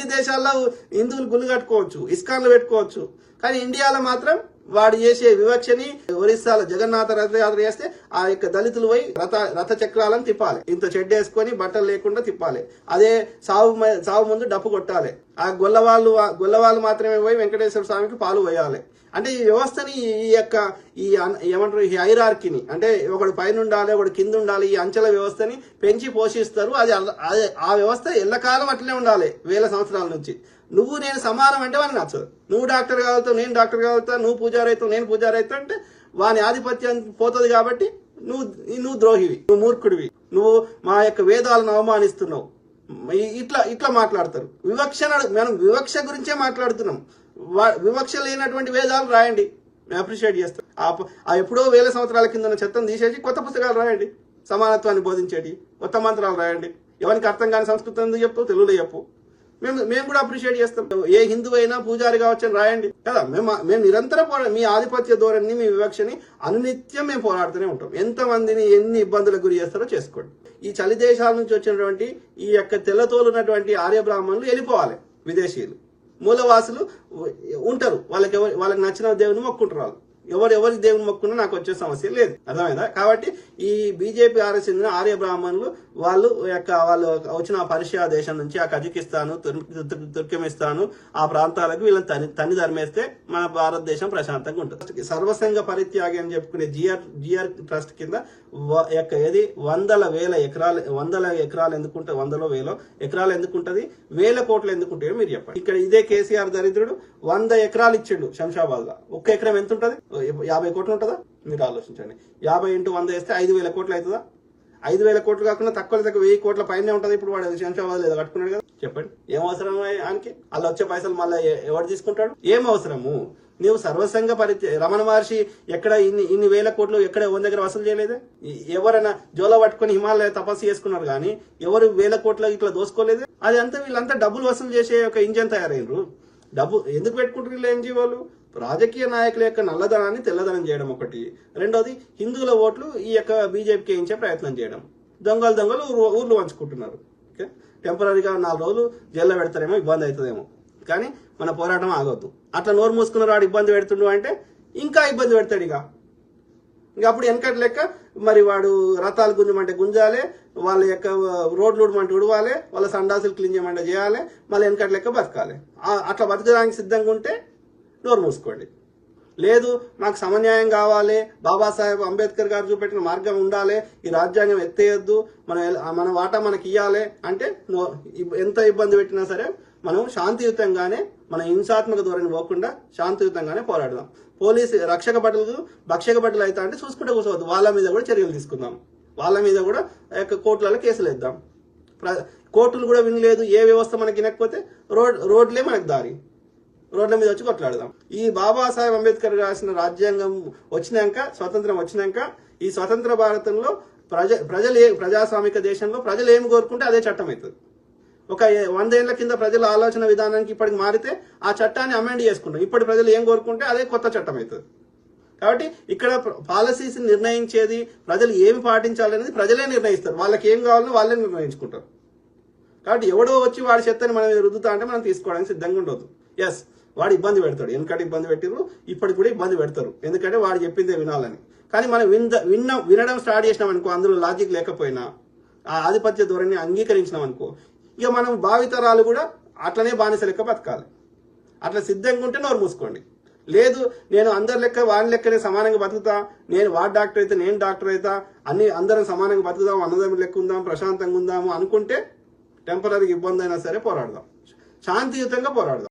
అన్ని దేశాల్లో హిందువులు గుళ్ళు కట్టుకోవచ్చు ఇస్కాన్లు పెట్టుకోవచ్చు. కానీ ఇండియాలో మాత్రం వాడు చేసే వివక్షని ఒరిస్సాలో జగన్నాథ రథయాత్ర చేస్తే ఆ యొక్క దళితులు పోయి రథ రథ చక్రాలను తిప్పాలి. ఇంత చెడ్డ వేసుకొని బట్టలు లేకుండా తిప్పాలి. అదే సావు మ- సావు ముందు డప్పు కొట్టాలి. ఆ గొల్లవాళ్ళు గొల్లవాళ్ళు మాత్రమే పోయి వెంకటేశ్వర స్వామికి పాలు పోయాలి. అంటే ఈ వ్యవస్థని ఈ యొక్క ఈ ఏమంటారు ఈ హైరార్కిని అంటే ఒకడు పైన ఉండాలి ఒకడు కింద ఉండాలి ఈ అంచెల వ్యవస్థని పెంచి పోషిస్తారు. అది అదే ఆ వ్యవస్థ ఎల్లకాలం అట్లనే ఉండాలి వేల సంవత్సరాల నుంచి. నువ్వు నేను సమానం అంటే వానికి నచ్చదు. నువ్వు డాక్టర్ కావుతావు నేను డాక్టర్ కావుతా నువ్వు పూజారి అవుతావు నేను పూజారి అవుతా అంటే వాని ఆధిపత్యం పోతుంది కాబట్టి నువ్వు నువ్వు ద్రోహివి నువ్వు మూర్ఖుడివి. నువ్వు మా యొక్క వేదాలను అవమానిస్తున్నావు. ఇట్లా ఇట్లా మాట్లాడతారు. వివక్ష మనం వివక్ష గురించే మాట్లాడుతున్నాం. వివక్ష లేనటువంటి వేదాలు రాయండి. మేము అప్రిషియేట్ చేస్తాం. ఆ ఆ ఎప్పుడో వేల సంవత్సరాల కింద ఉన్న చెత్తను తీసేసి కొత్త పుస్తకాలు రాయండి. సమానత్వాన్ని బోధించేటి కొత్త మంత్రాలు రాయండి. ఎవరికి అర్థం కాని సంస్కృతం ఎందుకు చెప్తావు? తెలుగులో చెప్పు. మేము మేము కూడా అప్రిషియేట్ చేస్తాం. ఏ హిందూ అయినా పూజారి కావచ్చు అని రాయండి. కదా మేము మేము నిరంతరం పోరా మీ ఆధిపత్య ధోరణిని మీ వివక్షని అనునిత్యం మేము పోరాడుతూనే ఉంటాం. ఎంతమందిని ఎన్ని ఇబ్బందులకు గురి చేస్తారో చేసుకోండి. ఈ చలి దేశాల నుంచి వచ్చినటువంటి ఈ యొక్క తెల్లతోలు ఉన్నటువంటి ఆర్య బ్రాహ్మణులు వెళ్ళిపోవాలి విదేశీయులు. మూలవాసులు ఉంటారు. వాళ్ళకి ఎవరు వాళ్ళకి నచ్చిన దేవుని మొక్కుంటారు వాళ్ళు. ఎవరు ఎవరి దేవుని మొక్కున్నా నాకు వచ్చే సమస్య లేదు. అర్థమైందా? కాబట్టి ఈ బీజేపీ ఆర్ఎస్ చెందిన ఆర్య బ్రాహ్మణులు వాళ్ళు యొక్క వాళ్ళు వచ్చిన ఆ పర్షియా దేశం నుంచి ఆ కజకిస్తాను తుర్- తుర్కమిస్తాను ఆ ప్రాంతాలకు వీళ్ళని తని తని ధర్మేస్తే మన భారతదేశం ప్రశాంతంగా ఉంటుంది. సర్వసంగ పరిత్యాగి అని చెప్పుకునే జిఆర్ జిఆర్ ట్రస్ట్ కింద యొక్క ఏది? వందల వేల ఎకరాలు వందల ఎకరాలు ఎందుకుంటే వందలో వేలో ఎకరాలు ఎందుకుంటది? వేల కోట్లు ఎందుకుంటాయో మీరు చెప్పండి. ఇక్కడ ఇదే కేసీఆర్ దరిద్రుడు వంద ఎకరాలు ఇచ్చిండు శంషాబాద్లో ఒక్క ఎకరం ఎంత ఉంటది యాభై కోట్లు ఉంటుందా? మీరు ఆలోచించండి. యాభై ఇంటూ వంద వేస్తే ఐదు వేల కోట్లు అవుతుందా? ఐదు వేల కోట్లు కాకుండా తక్కువ తక్కువ వెయ్యి కోట్ల పైనే ఉంటది. ఇప్పుడు వాడు శంషాబాద్ ఏదో కట్టుకున్నాడు కదా. చెప్పండి. ఏం అవసరం ఆయనకి? అలా వచ్చే పైసలు మళ్ళీ ఎవరు తీసుకుంటాడు? ఏం అవసరము? నీవు సర్వసంగ పరిత్య రమణ మహర్షి ఎక్కడ ఇన్ని ఇన్ని వేల కోట్లు ఎక్కడ ఎవరి దగ్గర వసూలు చేయలేదే? ఎవరైనా జోల పట్టుకొని హిమాలయ తపస్సు చేసుకున్నారు కానీ ఎవరు వేల కోట్ల ఇట్లా దోసుకోలేదు? అది అంతా వీళ్ళంతా డబ్బులు వసూలు చేసే ఒక ఇంజన్ తయారైనరు డబ్బు ఎందుకు పెట్టుకుంటారు వీళ్ళు ఎన్జిఓలు? రాజకీయ నాయకుల యొక్క నల్లధనాన్ని తెల్లదనం చేయడం ఒకటి. రెండోది హిందువుల ఓట్లు ఈ యొక్క బీజేపీకి వేయించే ప్రయత్నం చేయడం. దొంగలు దొంగలు ఊర్లు పంచుకుంటున్నారు. ఓకే? టెంపరీగా నాలుగు రోజులు జైల్లో పెడతారేమో ఇబ్బంది అవుతుందేమో. కానీ మన పోరాటం ఆగొద్దు. అట్లా నోరు మూసుకున్న వాడు ఇబ్బంది పెడుతుండు అంటే ఇంకా ఇబ్బంది పెడతాడు ఇక. ఇంకా అప్పుడు వెనకటి లెక్క మరి వాడు రథాలు గుంజమంటే గుంజాలి వాళ్ళ యొక్క రోడ్లు ఉడమంటే ఉడవాలి వాళ్ళ సండాసులు క్లీన్ చేయమంటే చేయాలి మళ్ళీ వెనకటి లెక్క బతకాలి. అట్లా బతకడానికి సిద్ధంగా ఉంటే డోర్ మూసుకోండి. లేదు నాకు సమన్యాయం కావాలి బాబాసాహెబ్ అంబేద్కర్ గారు చూపెట్టిన మార్గం ఉండాలి ఈ రాజ్యాంగం ఎత్తేయొద్దు మన మన వాటా మనకి ఇవ్వాలి అంటే ఎంత ఇబ్బంది పెట్టినా సరే మనం శాంతియుతంగానే మన హింసాత్మక ధోరణి పోకుండా శాంతియుతంగానే పోరాడదాం. పోలీసు రక్షక భటులు భక్షక భటులు అయితే అంటే చూసుకుంటే కూర్చోవద్దు. వాళ్ళ మీద కూడా చర్యలు తీసుకుందాం. వాళ్ళ మీద కూడా యొక్క కోర్టులలో కేసులు వేద్దాం. ప్ర- కోర్టులు కూడా వినలేదు ఏ వ్యవస్థ మనకి వినకపోతే రోడ్ రోడ్లే మనకు దారి. రోడ్ల మీద వచ్చి కొట్లాడదాం. ఈ బాబాసాహెబ్ అంబేద్కర్ రాసిన రాజ్యాంగం వచ్చినాక స్వతంత్రం వచ్చినాక ఈ స్వతంత్ర భారతంలో ప్రజ ప్రజలు ఏ ప్రజాస్వామిక దేశంలో ప్రజలు ఏమి కోరుకుంటే అదే చట్టం అవుతుంది ఒక వందేళ్ళ కింద ప్రజల ఆలోచన విధానానికి ఇప్పటికి మారితే ఆ చట్టాన్ని అమెండ్ చేసుకుంటాం. ఇప్పటి ప్రజలు ఏం కోరుకుంటే అదే కొత్త చట్టం అవుతుంది కాబట్టి ఇక్కడ పాలసీస్ నిర్ణయించేది ప్రజలు ఏమి పాటించాలి అనేది ప్రజలే నిర్ణయిస్తారు. వాళ్ళకి ఏం కావాలో వాళ్ళే నిర్ణయించుకుంటారు. కాబట్టి ఎవడో వచ్చి వాడి చెత్తని మనం రుద్దుతా అంటే మనం తీసుకోవడానికి సిద్ధంగా ఉండదు ఎస్ వాడు ఇబ్బంది పెడతాడు. ఎందుకంటే ఇబ్బంది పెట్టిరు ఇప్పటికి కూడా ఇబ్బంది పెడతారు. ఎందుకంటే వాడు చెప్పిందే వినాలని. కానీ మనం విన్న విన్న వినడం స్టార్ట్ చేసినాం అనుకో అందులో లాజిక్ లేకపోయినా ఆ ఆధిపత్య ధోరణి అంగీకరించినాం అనుకో ఇక మనం భావితరాలు కూడా అట్లనే బానిస లెక్క బతకాలి. అట్లా సిద్ధంగా ఉంటే నోరు మూసుకోండి. లేదు నేను అందరి లెక్క వాని లెక్కనే సమానంగా బతుకుతా నేను వాడు డాక్టర్ అయితే నేను డాక్టర్ అవుతా అన్ని అందరం సమానంగా బతుకుదాం అన్నదమ్ముల లెక్క ఉందాం ప్రశాంతంగా ఉందాము అనుకుంటే టెంపరీ ఇబ్బంది అయినా సరే పోరాడదాం. శాంతియుతంగా పోరాడదాం.